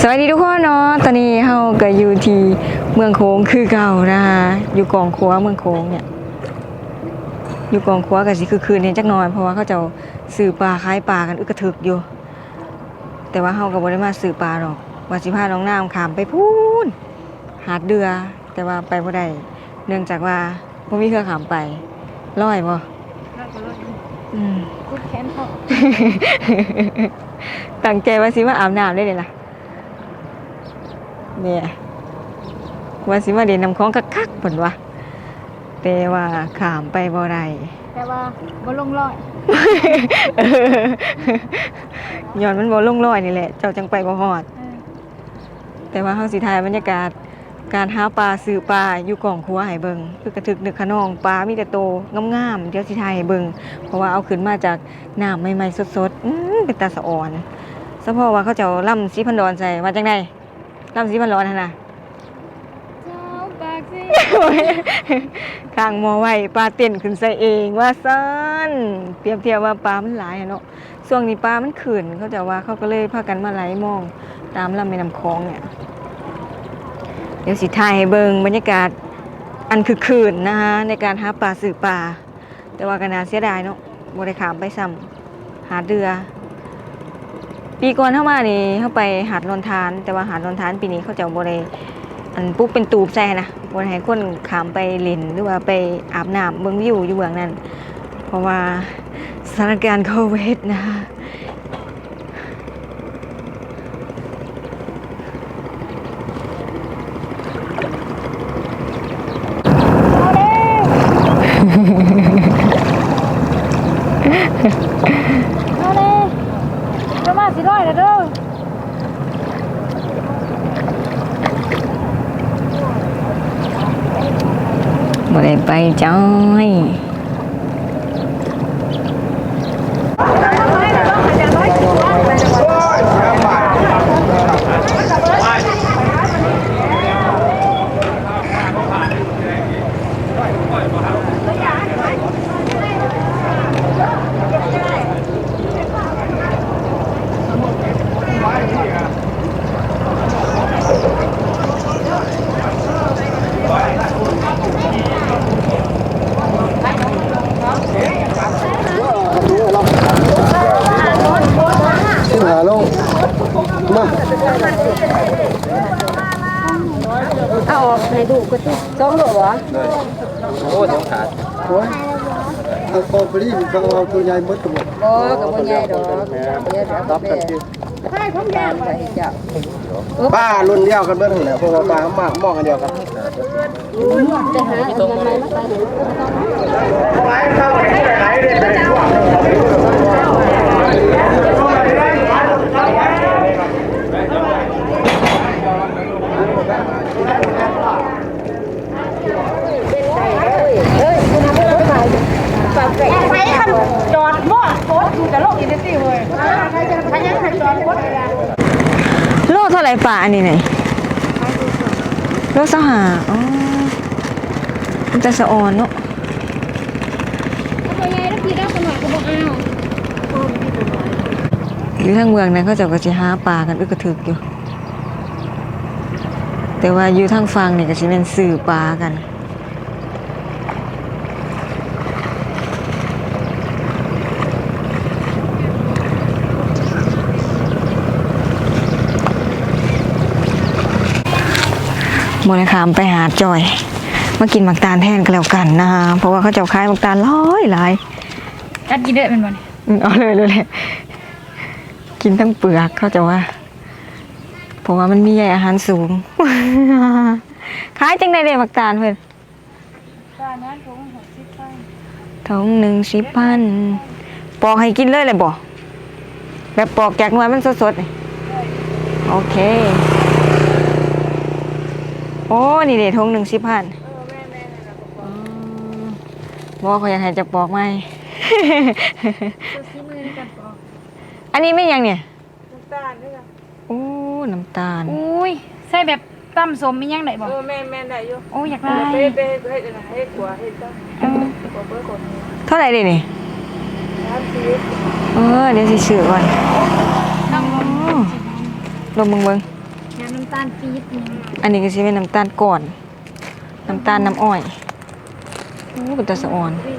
สวัสดีทุกคนเนาะ ตอนนี้เฮาก็อยู่ที่เมืองโค้งคือเก่านะคะอยู่กองครัวเมืองโค้งเนี่ย อยู่กองครัวก็สิคือคืนนี้จักหน่อยเพราะว่าเขาเจะสื่อปลาขายปลากันอึกกระทึกอยู่ แต่ว่าเฮาก็บ่ได้มาสื่อปลาหรอกว่าสิพาน้องน้ำขามไปพูนหาดเดือ แต่ว่าไปบ่ได้เนื่องจากว่าบ่มีเครือขามไปร้อยบ่อืมกูแค้นเขาตั้งใจว่าสิมาอาบน้ำได้เลยล่ะ เนี่ยว่าสิมาเด่นน้ำของคักๆผลวะแต่ว่าขามไปบ่ได้แต่ว่าบ่ลงรอยย้อนมันบ่ลงร้อยนี่แหละ เจ้าจังไปบ่ฮอดเออแต่ว่าเฮาสิถ่ายบรรยากาศการหาปลาซื้อปลาอยู่กองครัวให้เบิงคือกระทึกนึกขนองปลามีแต่โตงามๆเดี๋ยวสิถ่ายให้เบิงเพราะว่าเอาขึ้นมาจากน้ำใหม่ๆสดๆอื้อเป็นตาสะอ่อนสะพอว่าเขาเจ้าล่ำสีพันดอนใส่มาจังได ล่ำสีพันร้อนหั่นน่ะเจ้าปากสิข้างหมอไว้ปลาเต้นขึ้นใส่เองว่าซันเปรียบเทียบว่าปลามันหลายอะเนาะช่วงนี้ปลามันขึ้นเขาจะว่าเขาก็เลยพากันมาไหลมองตามลำแม่น้ำคลองเนี่ยเดี๋ยวสิถ่ายให้เบิงบรรยากาศอันคือคืนนะคะในการหาปลาสื่อปลาแต่ว่าก็น่าเสียดายเนาะบ่ได้ขามไปซ้ำหาดเรือ ปีก่อนเข้ามานี่เข้าไปหาดลอนทาน แต่ว่าหาดลอนทานปีนี้เขาจะบริอันปุ๊บเป็นตูบแซ่นะบริให้คนขามไปเล่นหรือว่าไปอาบน้ำเบื้องวิวอยู่เบื้องนั้น เพราะว่าสถานการณ์โควิดนะคะ เอาเลยประมาณสิร้อยแล้วเด้อ บ่ได้ไปจ้อย ขึ้นหาลงมา เอาออกให้ดูก็ติสองโลวะ โอ้ยเอาคอไปรีบเขาเอาตัวใหญ่หมดตัวหมดบ่ก็บ่ใหญ่ดอกเดี๋ยวเดี๋ยรับกันที่ให้ผมแย่ไปเจ้าป้ารุ่นเดียวกันเบิ้ลเนี่ยพวกป้ามากมองกันเดียวกันจะหาอันนั้นมาใส่ไปคำ จอดหม้อโคตรอยู่แต่โลกอินเทอร์เน็ตเว้ยพยังให้จอดโคตรเลยนะโลเท่าไหร่ปลาอันนี้ไหนโลสหาอ๋อมันจะสะอ่อนเนาะตัวใหญ่แล้วพี่ได้ขนาดก็บ่เอาอยู่ทางเมืองนั้นเขาจะก็สิหาปลากันอึกกระทึกอยู่ แต่ว่าอยู่ทางฟังนี่ก็สิเป็นสื่อปลากัน บริขามไปหาจอย มากินหมักตาลแทนก็แล้วกันนะคะเพราะว่าเขาเจะขายหมักตาลร้อยหลายกัดกี่เด้อเป็นบ่นี่อืมเอาเลยเลยเลยกินทั้งเปลือกเขาจะว่าเพราะว่ามันมีใยอาหารสูง ขายจังได้เลยหมักตาลเพื่อนตานั้นผม60ไปทงหนึ่งสิบพันปอกให้กินเลยเลยบ่แบบปอกแกกหน่วยมันสดๆนี่โอเค โอ้ นี่เด็ทงหนึ่งสิบพันบอกเขาอยากให้จะปอกไหมซื้อมือในกันปอกอันนี้ไม่ยังเนี่ย น้ำตาลด้วยกันโอ้ น้ำตาล อุ้ยใส่แบบตำสมมีหยังได้บ่เออแม่แม่ได้อยู่โอ้ยอยากไปได้ไปไปให้ให้กลัวให้ต้องเออกลัวเพื่อคนเท่าไหร่เดี๋ยวนี่สามชีวิตเออเดี๋ยวสิซื้อก่อนน้องลงอ๋อลมเบิ่งเบิ่งน้ำตาลปี๊บนี่อันนี้ก็สิเป็นน้ำตาลก่อน น้ำตาลน้ำอ้อยโอ้เป็นตาสะอ่อนย่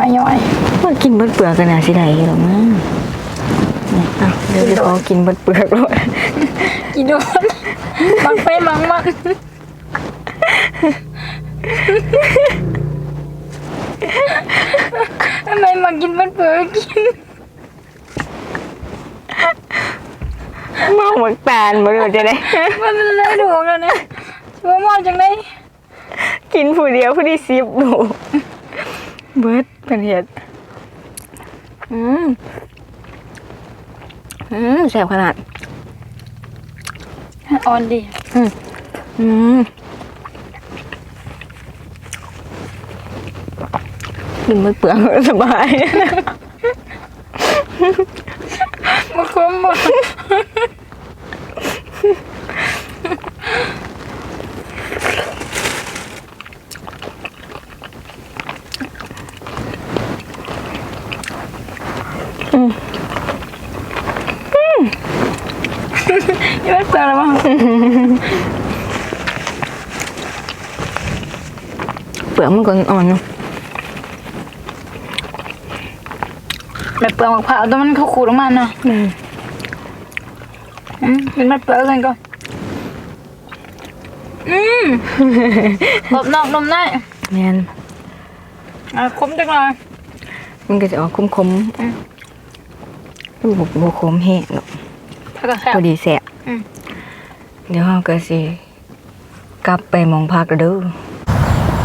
อยย่อยมันกินเบิดเปลือกกันน่ะสิได้หรอกมั้งเนี่ยอะเดี๋ยวจะขอกินเบิดเปลือกเลยกินโดนมังไปมังมันทำไมมากินมันเปิดกินเมาหมดแปานบ่รู้จะได้มันเป็นอะไรถูกแล้วเนี่ยชัวร์มองจังได้กินผู้เดียวผู้ที่สิบหนู เบิดเป็นเห็ด อืม อืมแสบขนาดอ่อนดี อืมกินมันเปลือกสบาย มาคุ้มบ่ยังไม่เปิดแล้วมั้งเปลือกมันก็อ่อนเนาะแบบเปลือกมะพร้าวแต่มันเขาขูดออกมาเนาะอืมเป็นมันเปลือกกันก็อืมกรอบนอกนมในแม่นอะคมจังเลยมันก็จะออกคมๆมันบกบกคมแห้งเนาะถ้าก็แซ่บพอดีแสบ อืม เดี๋ยวเราก็สิกลับไปหมองพักแล้วเด้อ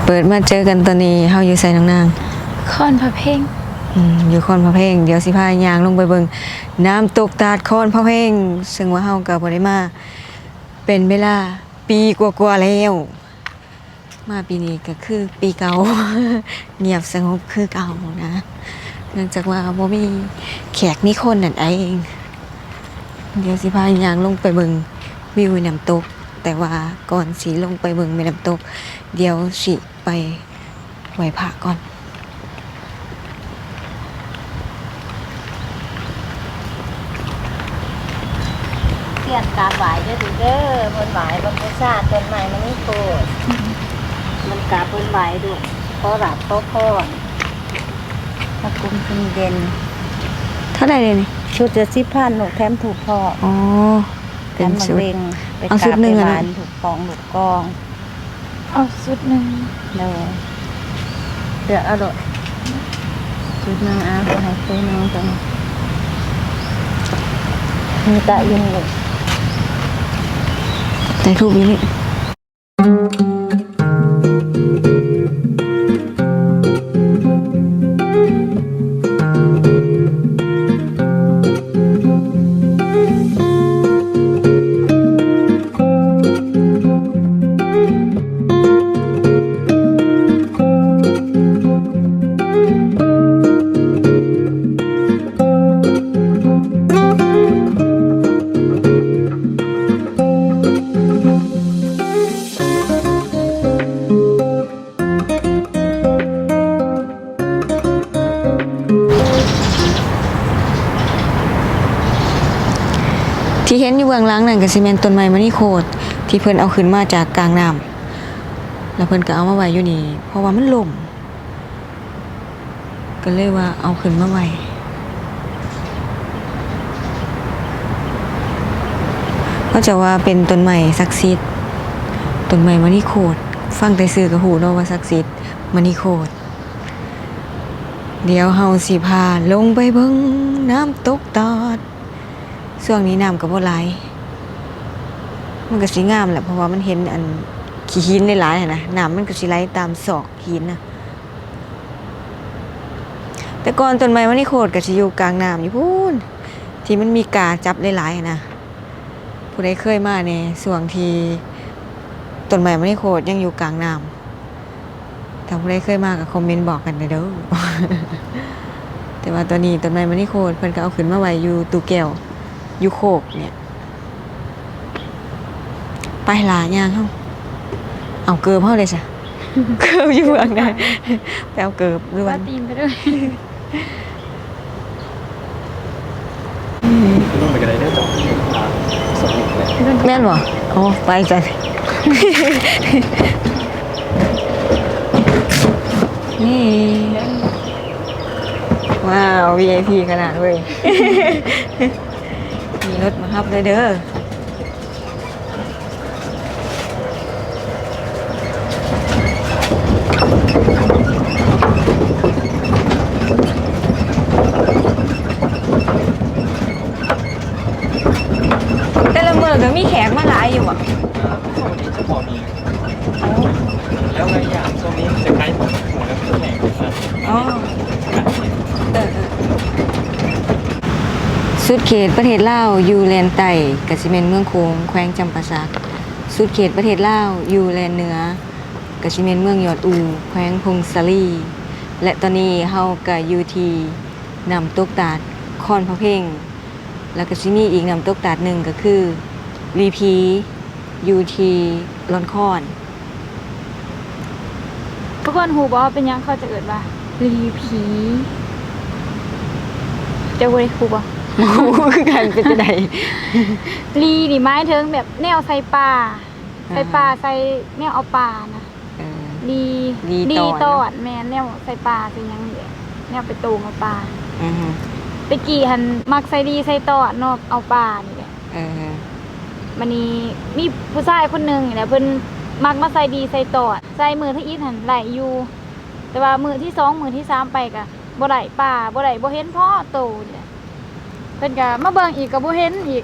เปิดมาเจอกันตอนนี้เฮาอยู่ใส่นางนางคอนพระเพ่งอืมอยู่คอนพระเพ่งเดี๋ยวสิพายางลงไปเบิงน้ำตกตาดคอนพระเพ่งซึ่งว่าเฮาก็บ่ได้มา เป็นเวลาปีกว่าๆแล้ว มาปีนี้ก็คือปีเก่า เงียบสงบคือเก่านะเนื่องจากว่าบ่มีแขกมีคนนั่นเอง เดี๋ยวสิพายางลงไปเบิง วิวน้ำตก แต่ว่าก่อนสีลงไปเบิ่งแม่น้ำตก เดี๋ยวสิไปไหว้พระก่อนเสียนกราบไหวเด้อดูเด้อเพิ่นไหวบรรพชาติต้นไม้มันนี่โคตรมันกราบเพิ่นไหวด้วยขอหลับขอพรพระกุมพิมเด่นเท่าไหร่เลยนี่ชุดจะสิบพันหนูแถมถูกพ่ออ๋อแถ เป็นมมะชุดเร็งไปเอากชุราดบหนึ่ไปงหอะวานถูกกองถูกกองเอาสุดหนึ่งเลยเดือดอร่อยชุดนางอาขอให้ซื้อนางจังมีตะยิงเลยแต่ทูบอยู่นี่ ที่เห็นอยู่เบื้องหลังนั่นก็สิแม่นต้นไม้มณีโคตรที่เพิ่นเอาขึ้นมาจากกลางน้ำแล้วเพิ่นก็เอามาไว้อยู่นี่เพราะว่ามันล่มก็เลยว่าเอาขึ้นมาไว้ก็จะว่าเป็นต้นไม้ศักดิ์สิทธิ์ต้นไม้มณีโคตรฟังแต่ชื่อก็ฮู้เนาะว่าศักดิ์สิทธิ์มณีโคตรเดี๋ยวเฮาสิพาลงไปเบิ่งน้ำตกตอด ช่วงนี้น้ำก็บ่ไหลายมันก็สิงามแหละเพราะว่ามันเห็นอันขี้หินหลายๆนะน้ำมันก็สิไหลตามศอกหินนะแต่ก่อนต้นไม้มันนี่โคตรก็สิอยู่กลางน้ำอยู่พูนที่มันมีกาจับหลายๆนะผู้ใดเคยมาในช่วงที่ต้นไม้มันนี่โคตรยังอยู่กลางน้ำถ้าผู้ใดเคยมาก็คอมเมนต์บอกกันเด้อแต่ว่าตอนนี้ต้นไม้มันนี่โคตรเพิ่นก็เอาขึ้นมาไว้อยู่ตูแก้ว อยู่โคกเนี่ย ไปหลาย่างเฮาเอาเกิบเฮาเลยจ้ะเกิบอยู่เมืองใดไปเอาเกิบด้วยว่าตีนไปด้วยต้องไปกันได้เด้อจ้ะสองแหละแม่นบ่โอ้ไปจ้ะนี่ ว้าว VIP ขนาดเว้ย มีรถมารับเลยเด้อแต่ละเมืองก็มีแขกมาหลายอยู่อะวันนี้จะพอมี แล้วอะไรอย่างช่วงนี้จะใกล้หมดหมดแล้วแข่งนะครับ อ๋ออเออ สุดเขตประเทศลาวอยู่แลนใต้กสิเมนเมืองโคงแขวงจำปาสักสุดเขตประเทศลาวอยู่แลนเหนือกสิเมนเมืองยอดอูแขวงพงสาลีและตอนนี้เฮาก็อยู่ที่นำตกตาดคอนพระเพ่งแล้วก็สิมีอีกนำตกตาดหนึ่งก็คือรีพียูทีลอนคอนทุกคนหูบอกว่าเป็นยังเขาจะเอิดว่ารีผีจะเว้ยครูบอก คือกันเป็นจังไดรีนี่ไม้ถึงแบบแนวใส่ปลาใส่ปลาใส่แนวเอาปลานะเออรีรีรีตตออนดแม่นแนวใส่ปลาเป็นหยังเดียแนวไปตูงเอาปลาอือฮึตะกี้หันมักใส่รีใส่ตอดเนอกเอาปลานี่แหละ เออ มันนี้มีผู้ชายคนหนึ่งนี่แหละเพิ่นมักมาใส่ดีใส่ตอดใส่มือที่อีทหันไหลอยู่ แต่ว่ามือที่สองมือที่สามไปกะบ่ไหลป่าบ่ไหลบ่เห็นพ่อโตนี่แหละ เพิ่นก็มาเบิ่งอีกก็บ่เห็นอีก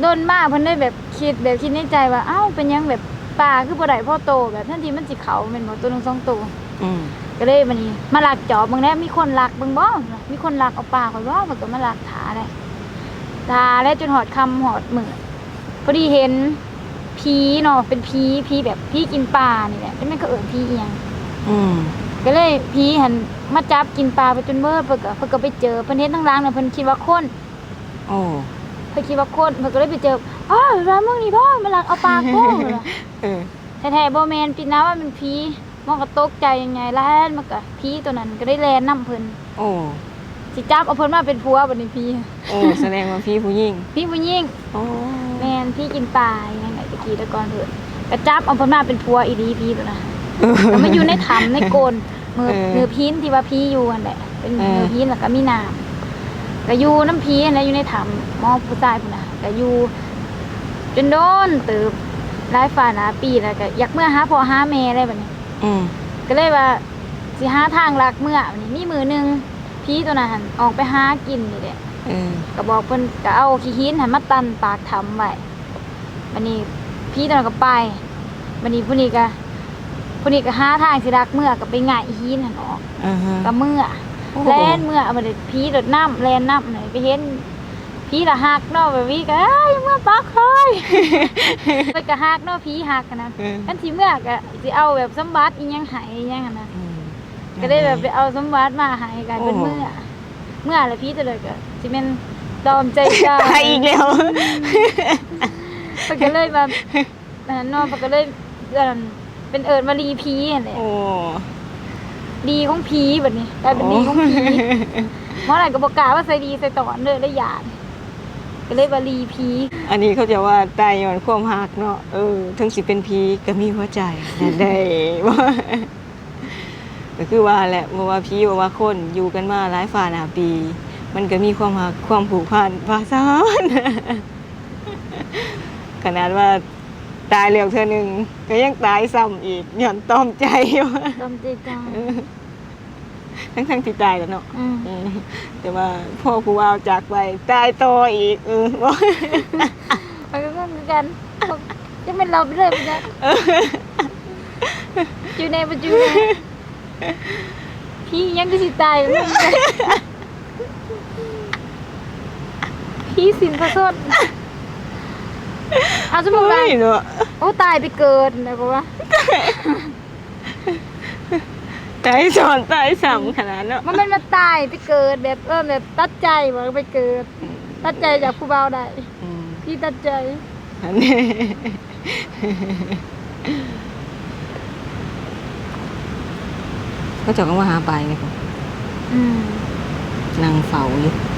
โดนมาเพิ่นได้แบบคิดแบบคิดในใจว่าเอ้าเป็นหยังแบบป่าคือบ่ได้พ่อโตแบบทันทีมันสิเขาแม่นบ่ตัวหนึงสองตัว อืมก็เลยมันนี้มาลักจอบเบิ่งแล้วมีคนลักเบิ่งบ่มีคนลักเอาป่าข่อยบ่เพิ่นก็มาลักถาได้ถาแล้วจนหอดคำหอดมื้อพอดีเห็นผีเนาะเป็นผีผีแบบผีกินปลานี่แหละแล้วมันก็เอิ้นผีอีหยังอืม ก็เลยผีหันมาจับกินปลาไปจนเบิดเพิ่นก็เพิ่นก็ไปเจอเพิ่นเห็นทั้งหล้างน่ะเพิ่นคิดว่าคนโอ้เพิ่นไปคิดว่าคนเพิ่นก็เลยไปเจออ้าวร้านมึงนี่พ่อมาลักเอาปลาโก้เหรอเออแท้ๆบ่แม่นปิดน้ำว่ามันผีมองก็ตกใจยังไงแล่นมันก็ผีตัวนั้นก็ได้แล่นนํเพิ่นโอ้สิจับเอาเพิ่นมาเป็นผัวบัดนี้ผีโอ้แสดงว่าพี่ผู้หญิงผีผู้หญิงโอ้แม่นพี่กินปลาอย่างไงตะกี้แตะกอนเพิ่นก็จับเอาเพิ่นมาเป็นผัวอีหลีผีตัวนั้น ก็มาอยู่ในถ้ำในโกนมือมือพินที่ว่าผีอยู่นั่นแหละเป็นมือพินแล้วก็มีน้ำก็อยู่น้ำผีนั่นแหละอยู่ในถ้ำหมอผู้ชายพุ่นน่ะก็อยู่จนโดนเติบหลายฝ่าหนาปีแล้วก็อยากเมื่อหาพ่อหาแม่อะไรแบบนี้ อืมก็เลยว่าสิหาทางลักเมื่อบัดนี้มีมือหนึงพี่ตัวนั้นหั่นออกไปหากินนี่แหละ เออก็บอกเพิ่นก็เอาขี้หินให้มาตันปากทํไว้บัดนี้พี่ตัวนั้นก็ไปบัดนี้ผู้นี้ก็ ผู้นี้ก็หาทางสิลักเมื่อก็ไปง่ายหินหั่นออกอ่าฮะก็เมื่อโอ้โหแล่นเมื่อบัดนี้พี่รดน้ำแล่นน้ำไหนไปเห็นพี่ละหักเนาะแบบนี้ก็เอ้ยเมื่อปักเลยเพิ่นก็หักเนาะพี่หักอะนะเออกันสิเมื่อก็สิเอาแบบสมบัติอีหยังให้อีหยังหั่นนะ อืม ก็ได้แบบไปเอาสมบัติมาให้กันเป็นโอ้โหเมื่อ เมื่อแล้วพี่จะเลยก็สิเป็นดอมใจกล้าตายอีกแล้ว มันก็เลยแบบอันนั้นเนอนมันก็เลยเอิ่น เป็นเอิญมารีพีนั่นแหละโอ้ดีของพีแบบนี้กลายเป็นดีของพีเพราะอะไรก็บอกกล้าว่าใส่ดีใส่ตอนเลยได้หยาดก็เลยมารีพีอันนี้เขาจะว่าตายย้อนความหักเนาะเออถึงสิเป็นพีก็มีหัวใจนั่นได้ว่าก็คือว่าแหละว่าว่าพีว่าว่าคนอยู่กันมาหลายฝ่าหนาปี มันก็มีความหักความผูกพันภาษานขนาดว่า ตายเร็วเธอหนึ่งก็ยังตายซ้ำอีกหย่อนตอมใจว่าดอมใจกล้าทั้งทั้งๆที่ตายแล้วเนาะอืมอืมแต่ว่าพ่อผู้ว่าวจากไปตายต่ออีกเออว่ามันก็เหมือนกันจะเป็นเราไปเลยไปนะจูในปัจจุบันพี่ยังก็สิตายอยู่เหมือนกันพี่สินพระสด เอาสมมติว่าเฮ้ยเนาะโอ้ตายไปเกิดนะก็ว่าตายสอนตายสามขนาดเนาะมันเป็นมาตายไปเกิดแบบเออแบบตัดใจว่าไปเกิด ตัดใจจากผู้เบาได้อืมพี่ตัดใจอันนี้เขาเจะก็มาหาไปไงผมอืมนั่งเฝ้าอยู่ไป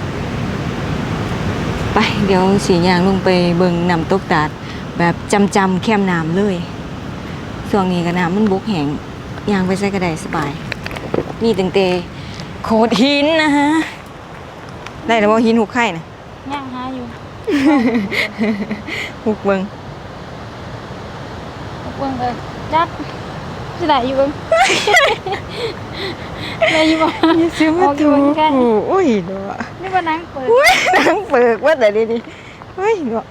เดี๋ยวสียางลงไปเบิ่งน้ำตกตาด แบบจำจำๆแคมน้ำเลยช่วงนี้ก็น้ำมันบกแห้งยางไปใส่กระไดสบาย นี่ตั้งแต่โขดหินนะฮะ ได้แล้วว่าหินหุกไข่นะย่างหาอยู่ หุกเบิ่งเบิ่งเลยจั กสิได้อยู่เบิ่งได้อยู่บ่เสียอมาอกอยู่ถูเหมือนกันโอ้ยเนาะนี่ว่าหนังเปิดอุ้ยนางเปิกว่าแต่ดีดีเฮ้ยเนาะ